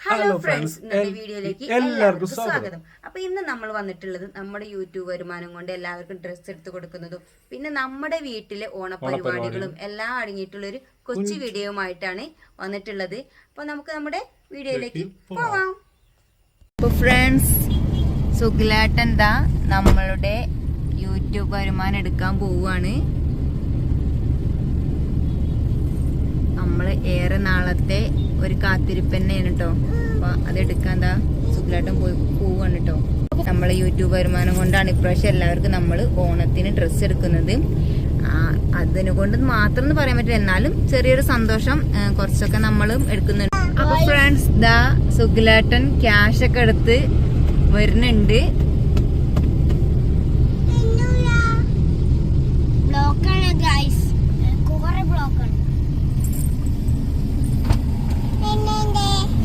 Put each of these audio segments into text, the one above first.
Hello friends. ഇന്നത്തെ വീഡിയോയിലേക്ക് എല്ലാവർക്കും സ്വാഗതം. അപ്പൊ ഇന്ന് നമ്മൾ വന്നിട്ടുള്ളത് നമ്മുടെ യൂട്യൂബ് വരുമാനം കൊണ്ട് എല്ലാവർക്കും ഡ്രസ്സ് എടുത്ത് കൊടുക്കുന്നതും പിന്നെ നമ്മുടെ വീട്ടിലെ ഓണപരിപാടികളും എല്ലാം അടങ്ങിയിട്ടുള്ള ഒരു കൊച്ചു വീഡിയോയുമായിട്ടാണ് വന്നിട്ടുള്ളത്. അപ്പൊ നമുക്ക് നമ്മുടെ വീഡിയോയിലേക്ക് പോവാം. അപ്പൊ ഫ്രണ്ട്സ് സുഖിലാട്ടെന്താ നമ്മളുടെ യൂട്യൂബ് വരുമാനം എടുക്കാൻ പോവുകയാണ് നമ്മൾ ഏറെ നാളത്തെ ഒരു കാത്തിരിപ്പ് തന്നെയാണ് കേട്ടോ അപ്പൊ അത് എടുക്കാൻ എന്താ സുഖലാട്ടം പോയി പോവാണ് കേട്ടോ നമ്മളെ യൂട്യൂബ് വരുമാനം കൊണ്ടാണ് ഇപ്രാവശ്യം എല്ലാവർക്കും നമ്മൾ ഓണത്തിന് ഡ്രസ്സ് എടുക്കുന്നത്. അതിനുകൊണ്ട് അതിനെ കൊണ്ട് മാത്രം എന്ന് പറയാൻ പറ്റില്ല. എന്നാലും ചെറിയൊരു സന്തോഷം കുറച്ചൊക്കെ നമ്മളും എടുക്കുന്നുണ്ട്. അപ്പൊ ഫ്രണ്ട്സ് ദാ സുഖിലാട്ടൻ ക്യാഷ് ഒക്കെ എടുത്ത് വരുന്നുണ്ട്.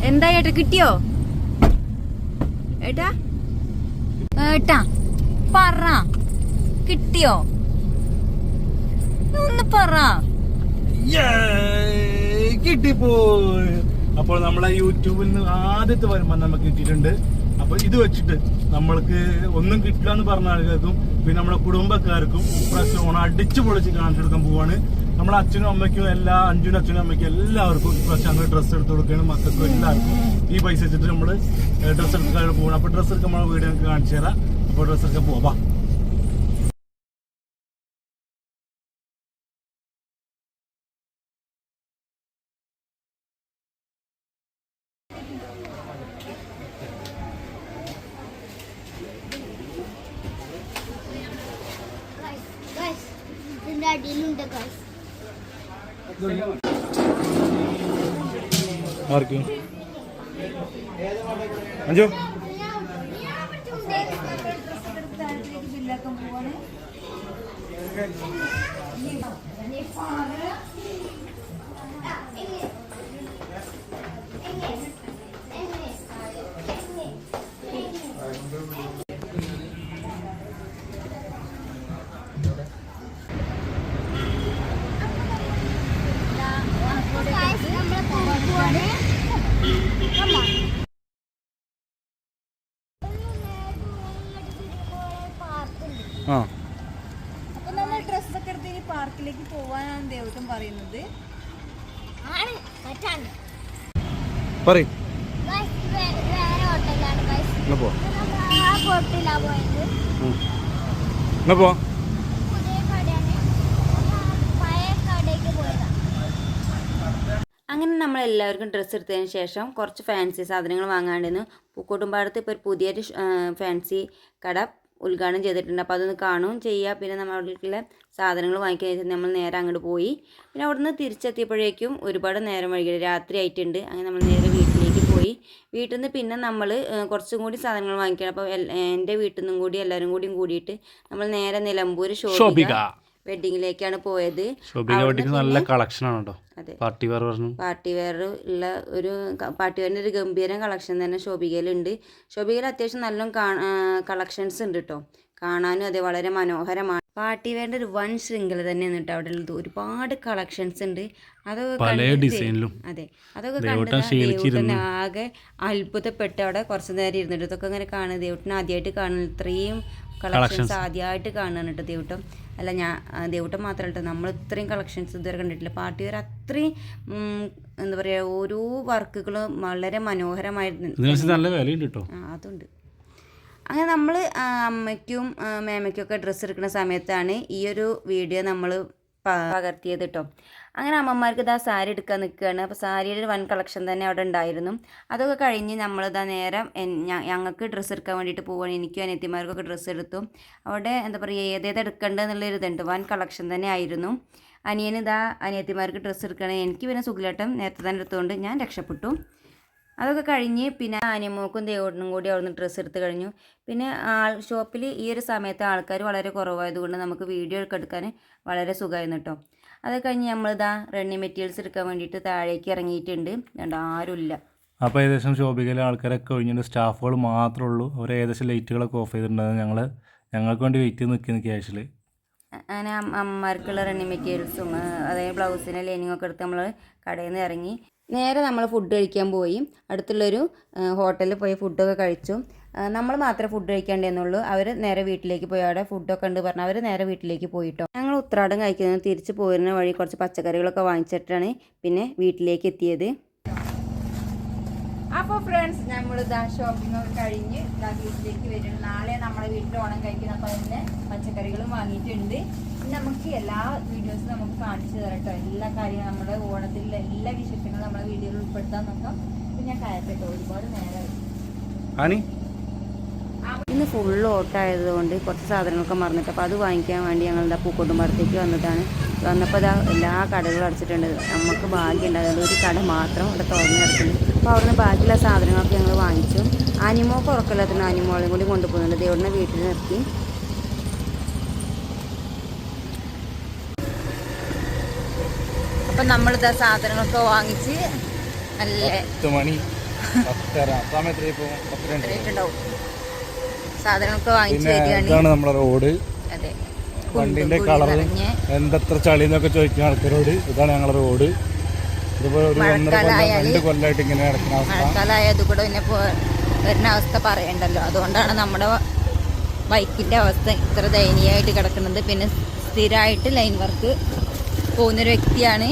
എന്താ ഏട്ടാ കിട്ടിയോ? ഏട്ടാ? ഏട്ടാ പറ. കിട്ടിയോ? ഒന്ന് പറ! കിട്ടിപ്പോയി. അപ്പോൾ നമ്മളെ യൂട്യൂബിൽ നിന്ന് ആദ്യത്തെ വരുമാനം നമുക്ക് കിട്ടിയിട്ടുണ്ട്. അപ്പൊ ഇത് വെച്ചിട്ട് നമ്മൾക്ക് ഒന്നും കിട്ടില്ല എന്ന് പറഞ്ഞ ആൾക്കാർക്കും പിന്നെ നമ്മുടെ കുടുംബക്കാർക്കും ഓണം അടിച്ചു പൊളിച്ച് കാണിച്ചു കൊടുക്കാൻ പോവാണ്. നമ്മുടെ അച്ഛനും അമ്മയ്ക്കും എല്ലാ അഞ്ചുനും അച്ഛനും അമ്മയ്ക്കും എല്ലാവർക്കും ഇപ്രാവശ്യം അങ്ങനെ ഡ്രസ്സ് എടുത്ത് കൊടുക്കുകയാണ് മക്കൾക്കും എല്ലാവർക്കും ഈ പൈസ വെച്ചിട്ട് നമ്മൾ ഡ്രസ്സ് എടുക്കാൻ പോകണം അപ്പൊ ഡ്രസ്സ് എടുക്കാൻ നമ്മളെ വീഡിയോ ഞങ്ങൾക്ക് കാണിച്ചു തരാം. അപ്പോൾ ഡ്രസ്സ് എടുക്കാൻ പോവാം. അടിയിലുണ്ട് ഗൈസ് ആർക്കും? അഞ്ചോ? ഗൈസ് നമ്മൾ പോവാണ് ആ അപ്പൊ നമ്മൾ ഡ്രസ്സൊക്കെ എടുത്ത് ഇനി പാർക്കിലേക്ക് പോവാനാണ് ദേവട്ടം പറയുന്നത് ആണ് തെറ്റാണ് പറയും ഗൈസ് വേറെ ഹോട്ടലാണ് ഗൈസ് എന്നാ പോ ആ ഹോട്ടലാണ് പോയത് എന്നാ പോ പുതിയ കടയാണ് അങ്ങനെ നമ്മൾ എല്ലാവർക്കും ഡ്രസ്സ് എടുത്തതിന് ശേഷം കുറച്ച് ഫാൻസി സാധനങ്ങൾ വാങ്ങാണ്ടിരുന്നു. പൂക്കോട്ടുംപാടത്ത് ഇപ്പോൾ ഒരു പുതിയൊരു ഫാൻസി കട ഉദ്ഘാടനം ചെയ്തിട്ടുണ്ട്. അപ്പോൾ അതൊന്ന് കാണുകയും ചെയ്യുക പിന്നെ നമ്മളുടെ സാധനങ്ങൾ വാങ്ങിക്കാൻ വെച്ചാൽ നമ്മൾ നേരെ അങ്ങോട്ട് പോയി. പിന്നെ അവിടുന്ന് തിരിച്ചെത്തിയപ്പോഴേക്കും ഒരുപാട് നേരം വൈകി രാത്രി ആയിട്ടുണ്ട്. അങ്ങനെ നമ്മൾ നേരെ വീട്ടിലേക്ക് പോയി. വീട്ടിൽ നിന്ന് പിന്നെ നമ്മൾ കുറച്ചും കൂടി സാധനങ്ങൾ വാങ്ങിക്കണം. അപ്പോൾ എന്റെ വീട്ടിൽ നിന്നും കൂടി എല്ലാവരും കൂടിയും കൂടിയിട്ട് നമ്മൾ നേരെ നിലമ്പൂർ ശോഭിക വെഡിങ്ങിലേക്കാണ് പോയത്. നല്ല കളക്ഷൻ ആണ് കേട്ടോ? പാർട്ടി വെയർ പാർട്ടി വെയർ ഉള്ള ഒരു പാർട്ടി വെയറിന്റെ ഒരു ഗംഭീരം കളക്ഷൻ തന്നെ ശോഭികയിലുണ്ട്. ശോഭികയിൽ അത്യാവശ്യം നല്ല കളക്ഷൻസ് ഉണ്ട് കേട്ടോ. കാണാനും അതെ വളരെ മനോഹരമാണ്. പാർട്ടി വെയറിന്റെ ഒരു വൺ ശൃംഖല തന്നെയാണ് കേട്ടോ അവിടെ ഉള്ളത്. ഒരുപാട് കളക്ഷൻസ് ഉണ്ട്. അതൊക്കെ പല ഡിസൈനിലും അതെ. അതൊക്കെ കണ്ടിട്ട് കണ്ടത് ആകെ അത്ഭുതപ്പെട്ട് അവിടെ കുറച്ച് നേരം ഇരുന്നിട്ട്. ഇതൊക്കെ ഇങ്ങനെ കാണുന്നത് ദേവൂട്ടൻ ആദ്യമായിട്ട് കാണുന്നത് ഇത്രയും കളക്ഷൻസ് ആദ്യമായിട്ട് കാണുകയാണ് കേട്ടോ ദേവട്ടം. അല്ല ഞാൻ ദേവട്ടം മാത്രമല്ല കേട്ടോ നമ്മൾ ഇത്രയും കളക്ഷൻസ് ഇതുവരെ കണ്ടിട്ടില്ല. പാർട്ടി വെയർ അത്രയും എന്താ പറയുക ഓരോ വർക്കുകളും വളരെ മനോഹരമായിരുന്നു. നല്ല വിലയുണ്ട് കേട്ടോ. ആ അതുണ്ട്. അങ്ങനെ നമ്മൾ അമ്മയ്ക്കും മേമയ്ക്കും ഒക്കെ ഡ്രസ്സ് എടുക്കുന്ന സമയത്താണ് ഈ ഒരു വീഡിയോ നമ്മൾ പകർത്തിയത് കേട്ടോ അങ്ങനെ അമ്മമാർക്ക് ഇതാ സാരി എടുക്കാൻ നിൽക്കുകയാണ് അപ്പോൾ സാരിയുടെ ഒരു വൻ കളക്ഷൻ തന്നെ അവിടെ ഉണ്ടായിരുന്നു. അതൊക്കെ കഴിഞ്ഞ് നമ്മളിതാ നേരം ഞങ്ങൾക്ക് ഡ്രസ്സ് എടുക്കാൻ വേണ്ടിയിട്ട് പോവുകയാണ് എനിക്കും അനിയത്തിമാർക്കൊക്കെ ഡ്രസ്സ് എടുത്തു. അവിടെ എന്താ പറയുക ഏതേത് എടുക്കേണ്ടതെന്നുള്ളൊരു ഇതുണ്ട് വൻ കളക്ഷൻ തന്നെ ആയിരുന്നു. അനിയനിതാ അനിയത്തിമാർക്ക് ഡ്രസ്സ് എടുക്കണേ. എനിക്ക് പിന്നെ സുഖലേട്ടം നേരത്തെ തന്നെ എടുത്തുകൊണ്ട് ഞാൻ രക്ഷപ്പെട്ടു. അതൊക്കെ കഴിഞ്ഞ് പിന്നെ ആനിമോക്കും ദേവോട്ടനും കൂടി അവിടുന്ന് ഡ്രസ്സ് എടുത്ത് കഴിഞ്ഞു. പിന്നെ ആൾ ഷോപ്പിൽ ഈ ഒരു സമയത്ത് ആൾക്കാർ വളരെ കുറവായതുകൊണ്ട് നമുക്ക് വീഡിയോ ഒക്കെ എടുക്കാൻ വളരെ സുഖമായിരുന്നു കേട്ടോ. അത് കഴിഞ്ഞ് നമ്മളിതാ റണ്ണിങ് മെറ്റീരിയൽസ് എടുക്കാൻ വേണ്ടിയിട്ട് താഴേക്ക് ഇറങ്ങിയിട്ടുണ്ട്. കണ്ടോ ആരുമില്ല അപ്പോൾ ഏകദേശം ഷോപ്പിലെ ആൾക്കാരൊക്കെ ഒഴിഞ്ഞിട്ട് സ്റ്റാഫുകൾ മാത്രമേ ഉള്ളൂ. അവർ ഏകദേശം ലൈറ്റുകളൊക്കെ ഓഫ് ചെയ്തിട്ടുണ്ടായിരുന്നു. ഞങ്ങൾ ഞങ്ങൾക്ക് വേണ്ടി വെയിറ്റ് ചെയ്ത് നിൽക്കുന്ന ക്യാഷിൽ അങ്ങനെ അമ്മ- അമ്മമാർക്കുള്ള റണ്ണിങ് മെറ്റീരിയൽസും അതായത് ബ്ലൗസിന് ലൈനിങ് ഒക്കെ എടുത്ത് നമ്മൾ കടയിൽ നിന്ന് ഇറങ്ങി. നേരെ നമ്മൾ ഫുഡ് കഴിക്കാൻ പോയി. അടുത്തുള്ളൊരു ഹോട്ടലിൽ പോയി ഫുഡൊക്കെ കഴിച്ചു. നമ്മൾ മാത്രമേ ഫുഡ് കഴിക്കേണ്ടതെന്നുള്ളൂ അവർ നേരെ വീട്ടിലേക്ക് പോയി. അവിടെ ഫുഡൊക്കെ ഉണ്ട് പറഞ്ഞാൽ അവർ നേരെ വീട്ടിലേക്ക് പോയിട്ടോ. ഞങ്ങൾ ഉത്രാടം കഴിക്കുന്നത് തിരിച്ച് പോരുന്ന വഴി കുറച്ച് പച്ചക്കറികളൊക്കെ വാങ്ങിച്ചിട്ടാണ് പിന്നെ വീട്ടിലേക്ക് എത്തിയത്. അപ്പോൾ ഫ്രണ്ട്സ് നമ്മൾ ഇതാ ഷോപ്പിംഗ് ഒക്കെ കഴിഞ്ഞ് ഇതാ വീട്ടിലേക്ക് വരുന്നു നാളെ നമ്മളെ വീട്ടിൽ ഓണം കഴിക്കുന്ന അപ്പോൾ അതിന്റെ പച്ചക്കറികളും വാങ്ങിയിട്ടുണ്ട്. നമുക്ക് എല്ലാ വീഡിയോസും നമുക്ക് കാണിച്ചു തരാം കേട്ടോ എല്ലാ കാര്യങ്ങളും നമ്മുടെ ഓണത്തിലുള്ള എല്ലാ വിശേഷങ്ങളും നമ്മളെ വീഡിയോയിൽ ഉൾപ്പെടുത്താൻ നോക്കാം. പിന്നെ ഞാൻ കയറ്റട്ടോ ഒരുപാട് നേരം ആനി? ഇന്ന് ഫുള്ള് ഓട്ടായതുകൊണ്ട് കുറച്ച് സാധനങ്ങളൊക്കെ മറന്നിട്ട് അപ്പോൾ അത് വാങ്ങിക്കാൻ വേണ്ടി ഞങ്ങൾ എന്താ പൂക്കോട്ടുംപാടത്തേക്ക് വന്നതാണ്. വന്നപ്പോൾ ഇതാ എല്ലാ കടകളും അടച്ചിട്ടുണ്ട്. നമുക്ക് ഭാഗ്യമുണ്ട്. അതുകൊണ്ട് ഒരു കട മാത്രം ഇവിടെ തുറന്നു കിടക്കുന്നുണ്ട് ബാക്കിയുള്ള സാധനങ്ങളൊക്കെ ഞങ്ങൾ വാങ്ങിച്ചു. ആനിമോ ഉറക്കമില്ലാത്തതുകൊണ്ട് അനിമോളെയും കൂടി കൊണ്ടുപോകുന്നുണ്ട്. ദേവടിനെ വീട്ടിൽ നിർത്തി. അപ്പം നമ്മളിതാ സാധനങ്ങളൊക്കെ വാങ്ങിച്ച് നല്ല മണി സാധനങ്ങളൊക്കെ വാങ്ങിച്ച് വരികയാണ്. നമ്മുടെ റോഡ്. അതെ. വണ്ടിന്റെ കളർ എന്തത്ര ചളി എന്നൊക്കെ ചോദിക്കുന്ന ആൾക്കാരോട് ഇതാണ് ഞങ്ങളുടെ റോഡ്. മഴക്കാലമായത് കൂടെ പിന്നെ വരുന്ന അവസ്ഥ പറയണ്ടല്ലോ. അതുകൊണ്ടാണ് നമ്മുടെ ബൈക്കിന്റെ അവസ്ഥ ഇത്ര ദയനീയമായിട്ട് കിടക്കുന്നത്. പിന്നെ സ്ഥിരമായിട്ട് ലൈൻ വർക്ക് പോകുന്നൊരു വ്യക്തിയാണ്.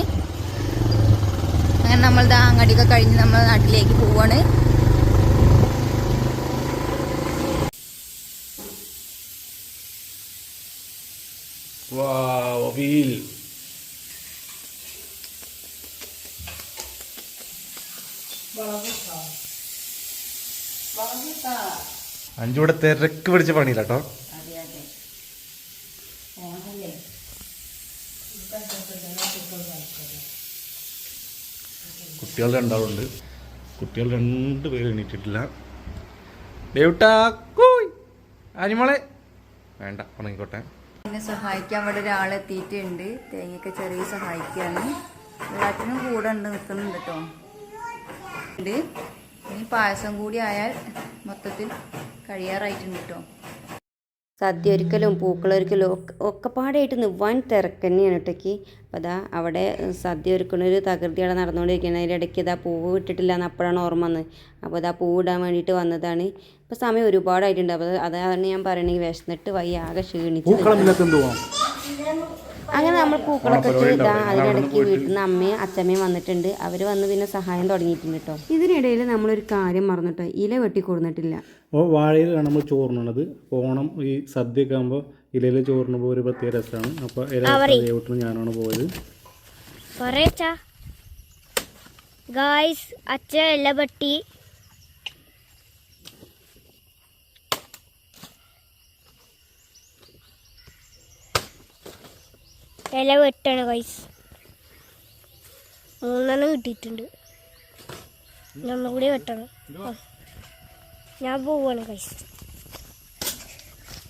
അങ്ങനെ നമ്മൾ ദാ അങ്ങടിയൊക്കെ കഴിഞ്ഞ് നമ്മൾ നാട്ടിലേക്ക് പോവാണ്. വീൽ അഞ്ചൂടെ തിരക്ക് പിടിച്ച പണിയില്ല കേട്ടോ. കുട്ടികൾ രണ്ടാളുണ്ട്. കുട്ടികൾ രണ്ട് പേര് എണീറ്റിട്ടില്ല. അനിമളെ വേണ്ട ഉണങ്ങിക്കോട്ടെ എന്നെ സഹായിക്കാൻ ഇവിടെ ഒരാളെത്തിയിട്ടുണ്ട്. തേങ്ങയൊക്കെ ചെറിയ സഹായിക്കുകയാണ് എല്ലാത്തിനും കൂടെ ഉണ്ട് നിൽക്കുന്നുണ്ട് കേട്ടോ. ഉണ്ട്. ഇനി പായസം കൂടി ആയാൽ മൊത്തത്തിൽ കഴിയാറായിട്ടുണ്ട് കേട്ടോ സദ്യ ഒരിക്കലും പൂക്കളൊരിക്കലും ഒക്കെ ഒക്കെപ്പാടായിട്ട് നിവാൻ തിരക്ക് തന്നെയാണ് കേട്ടോക്ക് അപ്പോൾ അതാ അവിടെ സദ്യ ഒരുക്കണ ഒരു തകൃതി അവിടെ നടന്നുകൊണ്ടിരിക്കുകയാണ്. അതിന്റെ ഇടയ്ക്ക് ഇതാ പൂവ് ഇട്ടിട്ടില്ല എന്ന് അപ്പോഴാണ് ഓർമ്മ വന്നത്. അപ്പോൾ ഇതാ പൂവ് ഇടാൻ വേണ്ടിയിട്ട് വന്നതാണ്. ഇപ്പോൾ സമയം ഒരുപാടായിട്ടുണ്ട്. അപ്പോൾ അതാണ് ഞാൻ പറയണെങ്കിൽ വിശന്നിട്ട് വയ്യാകെ ക്ഷീണിച്ച് പൂക്കളമില്ലാത്ത എന്തുവാ? അങ്ങനെ നമ്മൾ പൂക്കളൊക്കെ ഇതാ അതിനിടയ്ക്ക് വീട്ടിൽ നിന്ന് അമ്മയും അച്ഛമ്മയും വന്നിട്ടുണ്ട്. അവർ വന്ന് പിന്നെ സഹായം തുടങ്ങിയിട്ടുണ്ട് കേട്ടോ. ഇതിനിടയിൽ നമ്മളൊരു കാര്യം മറന്നിട്ടോ ഇല വെട്ടി കൊടുത്തിട്ടില്ല അപ്പോൾ വാഴയിലാണ് നമ്മൾ ചോറിനത് ഓണം ഈ സദ്യയൊക്കെ ആകുമ്പോൾ ഇലയിൽ ചോറിനുമ്പോൾ ഒരു പ്രത്യേക രസമാണ്. അപ്പോൾ ഇല ഞാനാണ് പോയത്. ഗായ്സ് അച്ഛ ഇല വെട്ടി. ഇല വെട്ടാണ് കൈസ് മൂന്നെണ്ണം കിട്ടിയിട്ടുണ്ട്. ഞമ്മ കൂടി വെട്ടണം. ഞാൻ പോവാണ് കൈസ്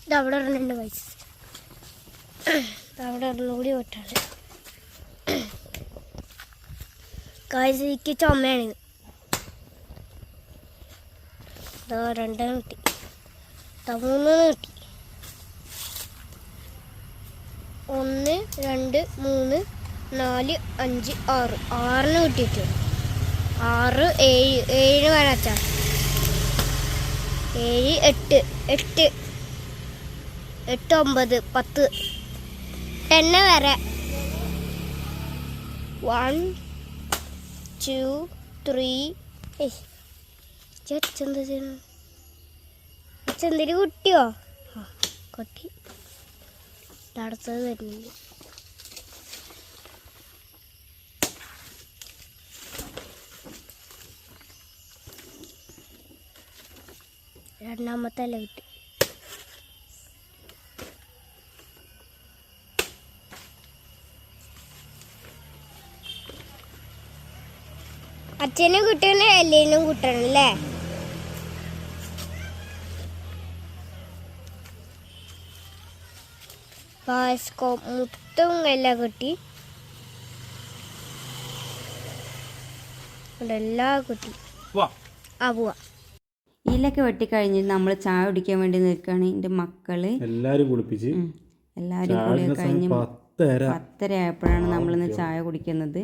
ഇത് അവിടെ ഒരെണ്ണുണ്ട് കൈസ് അവിടെ ഒരെണ്ണം കൂടി വെട്ടാണ്. കൈസ് എനിക്ക് ചുമയാണ്. ഇതാ രണ്ടെണ്ണം കിട്ടി. ഇതാ മൂന്നെണ്ണം കിട്ടി ഒന്ന് രണ്ട് മൂന്ന് നാല് അഞ്ച് ആറ്. ആറിന് കിട്ടിയിട്ടുണ്ട് ആറ് ഏഴ് ഏഴിന് വരാച്ച ഏഴ് എട്ട് എട്ട് എട്ട് ഒമ്പത് പത്ത്. ടെന്ന് വരെ. One two three. അച്ഛന്താ കുട്ടിയോ? കുട്ടി അടുത്തത് വരുന്നുണ്ട് രണ്ടാമത്തെ അല്ല കിട്ടി അച്ഛനും കുട്ടണം എല്ലാം കുട്ടണം അല്ലേ പാസ്കോ മുത്തും എല്ലാം കിട്ടി. എല്ലാം കിട്ടി. ആ പോവാ. ഇലൊക്കെ വെട്ടിക്കഴിഞ്ഞ് നമ്മൾ ചായ കുടിക്കാൻ വേണ്ടി നിൽക്കുകയാണ് എന്റെ മക്കൾ. എല്ലാവരും കുളിപ്പിച്ച്. എല്ലാവരും കുളിയൊക്കെ കഴിഞ്ഞ് പത്തര. ആയപ്പോഴാണ് നമ്മളിന്ന് ചായ കുടിക്കുന്നത്.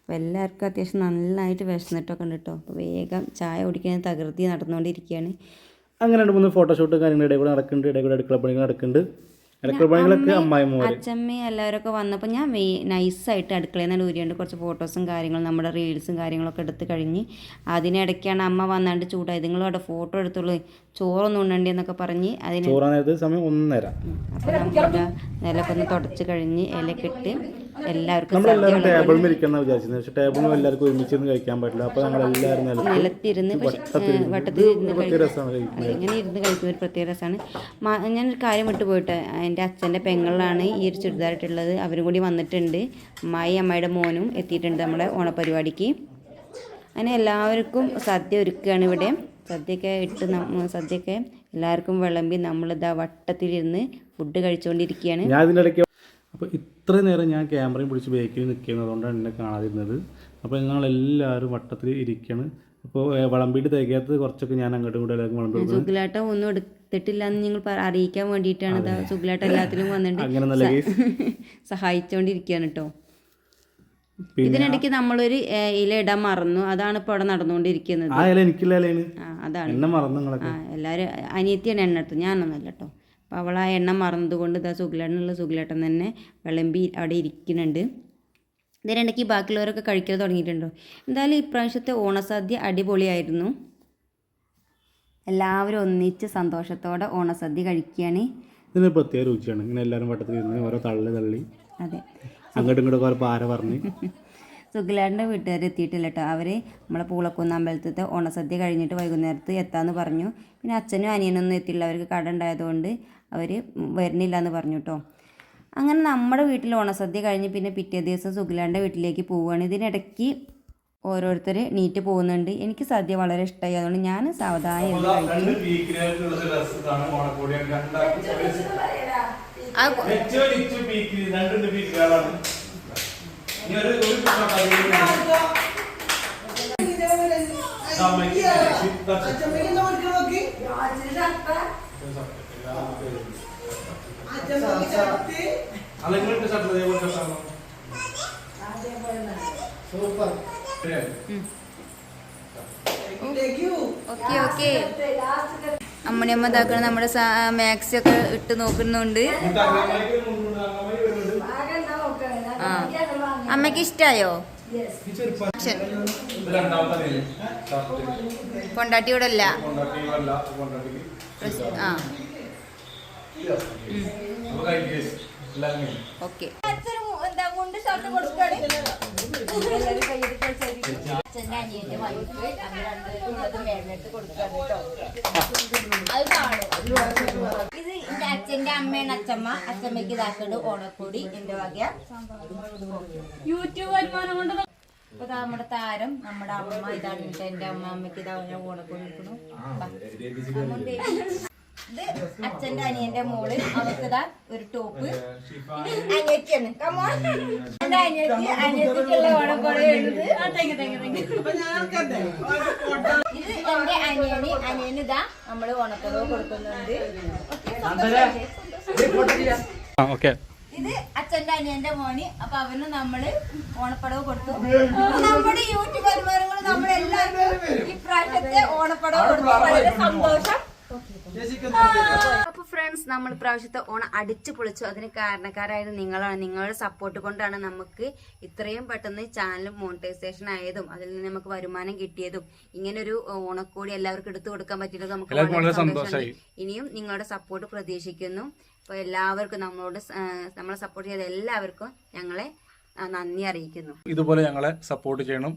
അപ്പോൾ എല്ലാവർക്കും അത്യാവശ്യം നന്നായിട്ട് വിശന്നിട്ടൊക്കെ ഉണ്ട് കേട്ടോ. അപ്പോൾ വേഗം ചായ കുടിക്കാൻ തകൃതി നടന്നുകൊണ്ടിരിക്കുകയാണ്. അങ്ങനെ രണ്ട് മൂന്ന് ഫോട്ടോഷൂട്ട് കാര്യങ്ങളുടെ ഇടയിൽ കൂടെ നടക്കുന്നുണ്ട്. ഇടയിൽ കൂടെ അടുക്കള പണികൾ നടക്കുന്നുണ്ട്. അടുക്കള പണികളൊക്കെ അമ്മായി മോര്. അച്ഛമ്മയും എല്ലാവരൊക്കെ വന്നപ്പോൾ ഞാൻ നൈസായിട്ട് അടുക്കളയിൽ നിന്ന് ഊരിയുണ്ട്. കുറച്ച് ഫോട്ടോസും കാര്യങ്ങളും നമ്മുടെ റീൽസും കാര്യങ്ങളൊക്കെ എടുത്ത് കഴിഞ്ഞ് അതിനിടയ്ക്കാണ് അമ്മ വന്നാണ്ട് ചൂടായത് നിങ്ങളും അവിടെ ഫോട്ടോ എടുത്തോളൂ. ചോറൊന്നും ഉണ്ണണ്ടി എന്നൊക്കെ പറഞ്ഞ് അതിന് സമയം ഒന്നര. അപ്പോൾ നമുക്ക് നിലൊക്കെ ഒന്ന് തുടച്ച് കഴിഞ്ഞ് ഇലയൊക്കെ ഇട്ട് എല്ലാവർക്കും നമ്മളെല്ലാവരും ടേബിളിൽ ഇരിക്കണം വിചാരിച്ചത് പക്ഷെ ടേബിളും എല്ലാവർക്കും ഒരുമിച്ചൊന്നും കഴിക്കാൻ പറ്റില്ല. അപ്പോൾ ഞങ്ങൾ എല്ലാവരും നിലത്ത് നിലത്തിരുന്ന് വട്ടത്തിൽ ഇങ്ങനെ ഇരുന്ന് കഴിക്കുന്ന ഒരു പ്രത്യേക രസമാണ് ഞാനൊരു കാര്യം വിട്ടു പോയിട്ട്. എന്റെ അച്ഛന്റെ പെങ്ങളാണ് ഈ ഒരു ചുരിദാറിട്ടുള്ളത്. അവരും കൂടി വന്നിട്ടുണ്ട്. അമ്മായി അമ്മയുടെ മോനും എത്തിയിട്ടുണ്ട് നമ്മുടെ ഓണപരിപാടിക്ക്. അങ്ങനെ എല്ലാവർക്കും സദ്യ ഒരുക്കുകയാണ് ഇവിടെ. സദ്യയൊക്കെ ഇട്ട് നമ്മ- സദ്യയൊക്കെ എല്ലാവർക്കും വിളമ്പി നമ്മളിതാ വട്ടത്തിലിരുന്ന് ഫുഡ് കഴിച്ചുകൊണ്ടിരിക്കുകയാണ് ഞാൻ ഇതിനിടയ്ക്ക് അപ്പോൾ ഇത്രയും നേരം ഞാൻ ക്യാമറയും പിടിച്ച് ബേക്കിൽ നിൽക്കുന്നത് അതുകൊണ്ടാണ് എന്നെ കാണാതിരുന്നത്. അപ്പോൾ ഞങ്ങളെല്ലാവരും വട്ടത്തിൽ ഇരിക്കുകയാണ്. അപ്പോൾ വിളമ്പിയിട്ട് തികയാത്തത് കുറച്ചൊക്കെ ഞാൻ അങ്ങോട്ടും ഇങ്ങോട്ടും എല്ലാവർക്കും വിളമ്പി സുഖലാട്ടം ഒന്നും എടുത്തിട്ടില്ല എന്ന് നിങ്ങൾ അറിയിക്കാൻ വേണ്ടിയിട്ടാണ് സുഖലാട്ടം എല്ലാത്തിലും വന്നിട്ട് സഹായിച്ചുകൊണ്ടിരിക്കുകയാണ് കേട്ടോ ഇതിനിടയ്ക്ക് നമ്മളൊരു ഇല ഇടാൻ മറന്നു. അതാണ് ഇപ്പൊ അവിടെ നടന്നുകൊണ്ടിരിക്കുന്നത്. അതാണ്. ആ എല്ലാവരും അനിയത്തിയാണ് എണ്ണ ഇട്ടു ഞാനൊന്നല്ല കേട്ടോ. അപ്പോൾ അവൾ ആ എണ്ണ മറന്നതുകൊണ്ട് ഇതാ സുഖിലേട്ടനുള്ള സുഖിലേട്ടൻ തന്നെ വിളമ്പി അവിടെ ഇരിക്കുന്നുണ്ട്. ഇതിനിടയ്ക്ക് ബാക്കിയുള്ളവരൊക്കെ കഴിക്കാൻ തുടങ്ങിയിട്ടുണ്ടോ? എന്തായാലും ഇപ്രാവശ്യത്തെ ഓണസദ്യ അടിപൊളിയായിരുന്നു. എല്ലാവരും ഒന്നിച്ച് സന്തോഷത്തോടെ ഓണസദ്യ കഴിക്കുകയാണ്. ഇതിന് പ്രത്യേക രുചിയാണ്. ഇങ്ങനെ എല്ലാവരും വട്ടത്തിൽ ഇരുന്ന് ഓരോ തള്ളി തള്ളി. അതെ. അങ്ങോട്ടും ഇങ്ങോട്ടും ഓരോ പാര പറഞ്ഞ്. സുഖിലാടിന്റെ വീട്ടുകാർ എത്തിയിട്ടില്ല കേട്ടോ അവർ നമ്മളെ പൂളക്കുന്ന് അമ്പലത്തിലത്തെ ഓണസദ്യ കഴിഞ്ഞിട്ട് വൈകുന്നേരത്ത് എത്താമെന്ന് പറഞ്ഞു. പിന്നെ അച്ഛനും അനിയനൊന്നും എത്തിയില്ല. അവർക്ക് കട ഉണ്ടായതുകൊണ്ട് അവർ വരുന്നില്ല എന്ന് പറഞ്ഞു കേട്ടോ അങ്ങനെ നമ്മുടെ വീട്ടിൽ ഓണസദ്യ കഴിഞ്ഞ് പിന്നെ പിറ്റേ ദിവസം സുഖിലാന്റെ വീട്ടിലേക്ക് പോവുകയാണ് ഇതിനിടയ്ക്ക് ഓരോരുത്തർ നീറ്റ് പോകുന്നുണ്ട്. എനിക്ക് സദ്യ വളരെ ഇഷ്ടമായി അതുകൊണ്ട് ഞാൻ സാവധാനം ഇരുന്ന് കഴിക്കും ആ ഓക്കെ ഓക്കെ. അമ്മണിയമ്മ ഇതാക്കണം നമ്മുടെ മാക്സി ഒക്കെ ഇട്ട് നോക്കുന്നുണ്ട്. ആ. അമ്മയ്ക്ക് ഇഷ്ടായോ? കൊണ്ടാട്ടിയോടല്ല. കൊണ്ടാട്ടി ഇവിടെ അല്ല ആ ഓക്കെ. ഇത് എന്റെ അച്ഛന്റെ അമ്മയാണ് അച്ഛമ്മ അച്ഛമ്മയ്ക്ക് ഇതാക്കുന്നുണ്ട് ഓണക്കൂടി എന്റെ വക. യൂട്യൂബ് വരുമാനം കൊണ്ട് അപ്പൊ നമ്മുടെ താരം നമ്മുടെ അമ്മ. ഇതാണ് എന്റെ അമ്മ. അമ്മയ്ക്ക് ഇതാ ഞാൻ ഓണക്കൂടി എടുക്കണു ഇത് അച്ഛന്റെ അനിയന്റെ മോൾ. അവർക്ക് ഇതാ ഒരു ടോപ്പ്. അനിയത്തിയാണ്. കമോൺ എന്റെ അനിയത്തി അനിയത്തിക്കുള്ള ഓണക്കോടയുള്ളത് ഇത് എന്റെ അനിയന് അനിയന് ഇതാ നമ്മൾ ഓണക്കുറവ് കൊടുക്കുന്നുണ്ട്. ഓക്കേ, ഇത് അച്ഛന്റെ അനിയന്റെ മോന്. അപ്പൊ അവന് നമ്മൾ ഓണപ്പടവ് കൊടുത്തു. നമ്മുടെ യൂട്യൂബ് അനുമാനങ്ങൾ നമ്മളെല്ലാവർക്കും ഇപ്രാവശ്യത്തെ ഓണപ്പടവ് കൊടുത്തു വളരെ സന്തോഷം. അപ്പോൾ ഫ്രണ്ട്സ് നമ്മൾ പ്രാവശ്യത്തെ ഓണം അടിച്ചു പൊളിച്ചു. അതിന് കാരണക്കാരായത് നിങ്ങളാണ്. നിങ്ങളുടെ സപ്പോർട്ട് കൊണ്ടാണ് നമുക്ക് ഇത്രയും പെട്ടെന്ന് ചാനൽ മോണിറ്റൈസേഷൻ ആയതും അതിൽ നിന്ന് നമുക്ക് വരുമാനം കിട്ടിയതും ഇങ്ങനെ ഒരു ഓണക്കോടി എല്ലാവർക്കും എടുത്തു കൊടുക്കാൻ പറ്റിയത് നമുക്ക് വളരെ സന്തോഷമായി ഇനിയും നിങ്ങളുടെ സപ്പോർട്ട് പ്രതീക്ഷിക്കുന്നു. അപ്പൊ എല്ലാവർക്കും നമ്മളോട് നമ്മളെ സപ്പോർട്ട് ചെയ്ത എല്ലാവർക്കും ഞങ്ങളെ നന്ദി അറിയിക്കുന്നു. ഇതുപോലെ ഞങ്ങളെ സപ്പോർട്ട് ചെയ്യണം.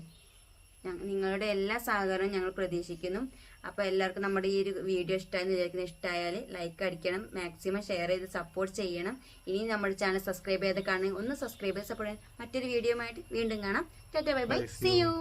നിങ്ങളുടെ എല്ലാ സഹകരണവും ഞങ്ങൾ പ്രതീക്ഷിക്കുന്നു. അപ്പോൾ എല്ലാവർക്കും നമ്മുടെ ഈ ഒരു വീഡിയോ ഇഷ്ടമായെന്ന് വിചാരിക്കുന്ന. ഇഷ്ടമായാൽ ലൈക്ക് അടിക്കണം. മാക്സിമം ഷെയർ ചെയ്ത് സപ്പോർട്ട് ചെയ്യണം. ഇനി നമ്മുടെ ചാനൽ സബ്സ്ക്രൈബ് ചെയ്ത് കാണുക ഒന്ന് സബ്സ്ക്രൈബ് ചെയ്ത് സപ്പോർട്ട് ചെയ്യാൻ. മറ്റൊരു വീഡിയോ ആയിട്ട് വീണ്ടും കാണാം. Tata bye bye see you